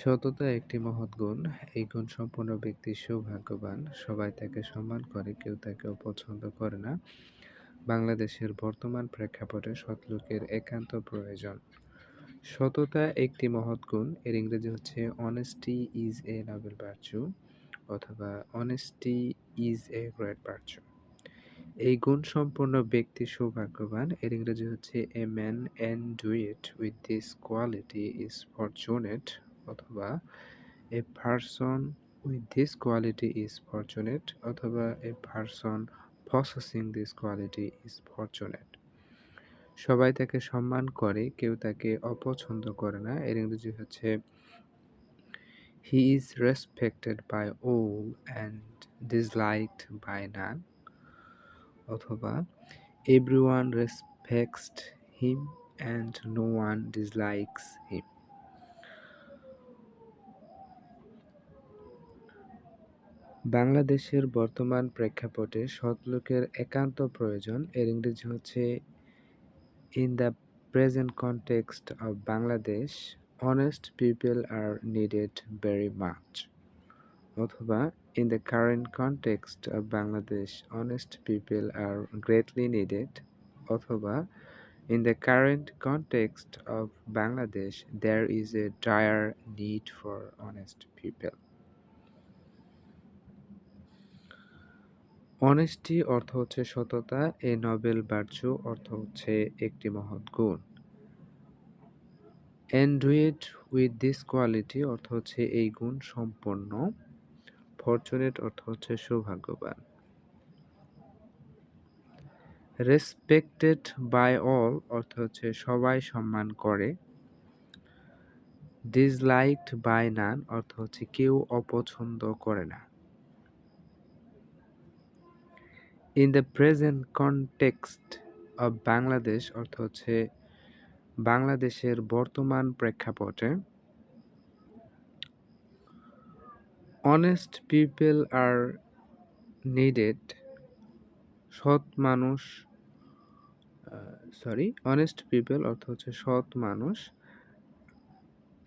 সততা একটি মহৎ গুণ। এই গুণ সম্পন্ন ব্যক্তি সৌভাগ্যবান। সবাই তাকে সম্মান করে, কেউ তাকে অপছন্দ করে না। বাংলাদেশের বর্তমান প্রেক্ষাপটে সৎলোকের একান্ত প্রয়োজন। সততা একটি মহৎ গুণ। এর ইংরেজি হচ্ছে honesty is a noble virtue অথবা honesty is a great virtue এই গুণ সম্পন্ন ব্যক্তি সৌভাগ্যবান। এর ইংরেজি হচ্ছে a man endowed with this quality is fortunate অথবা a person with this quality is fortunate অথবা a person possessing this quality is fortunate সবাই তাকে সম্মান করে, কেউ তাকে অপছন্দ করে না। এর ইংরেজি হচ্ছে he is respected by all and disliked by none অথবা everyone respects him and no one dislikes him বাংলাদেশের বর্তমান প্রেক্ষাপটে সৎলোকের একান্ত প্রয়োজন। এর ইংরেজি হচ্ছে, in the present context of Bangladesh, honest people are needed very much. অথবা, in the current context of Bangladesh, honest people are greatly needed. অথবা, in the current context of Bangladesh, there is a dire need for honest people. Honesty অর্থ হচ্ছে সততা, এ Nobel virtue অর্থ হচ্ছে একটি মহৎ গুণ। অ্যান্ড্রয়েড উইথ দিস কোয়ালিটি অর্থ হচ্ছে এই গুণ সম্পন্ন। ফরচুনেট অর্থ হচ্ছে সৌভাগ্যবান। রেসপেক্টেড বাই অল অর্থ হচ্ছে সবাই সম্মান করে। ডিসলাইকড বাই নান অর্থ হচ্ছে কেউ অপছন্দ করে না। In the present context of Bangladesh অর্থ হচ্ছে বাংলাদেশের বর্তমান প্রেক্ষাপটে অনেস্ট পিপল আর নিডেড সৎ মানুষ সরি অনেস্ট পিপল অর্থ হচ্ছে সৎ মানুষ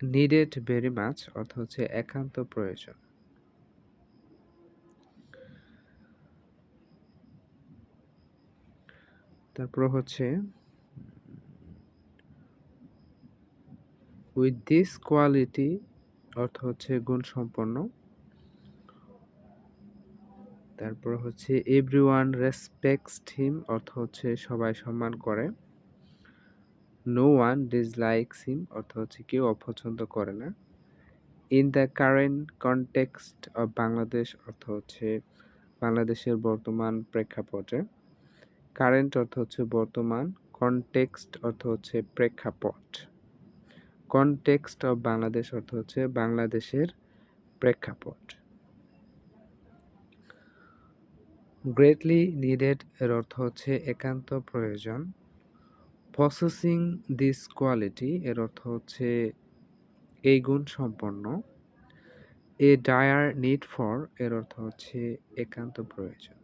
নিডেড ভেরি মাচ অর্থ হচ্ছে একান্ত প্রয়োজন। তারপর হচ্ছে উইথ দিস কোয়ালিটি অর্থ হচ্ছে গুণ সম্পন্ন তারপর হচ্ছে এভরি ওয়ান রেসপেক্টস হিম অর্থ হচ্ছে সবাই সম্মান করে। নো ওয়ান ডিসলাইকস হিম অর্থ হচ্ছে কেউ অপছন্দ করে না। In the current context of Bangladesh অর্থ হচ্ছে বাংলাদেশের বর্তমান প্রেক্ষাপটে। কারেন্ট অর্থ হচ্ছে বর্তমান কনটেক্সট অর্থ হচ্ছে প্রেক্ষাপট। কনটেক্সট অফ বাংলাদেশ অর্থ হচ্ছে বাংলাদেশের প্রেক্ষাপট। গ্রেটলি নিডেড এর অর্থ হচ্ছে একান্ত প্রয়োজন। প্রসেসিং দিস কোয়ালিটি এর অর্থ হচ্ছে এই গুণ সম্পন্ন। এ ডায়ার নিড ফর এর অর্থ হচ্ছে একান্ত প্রয়োজন।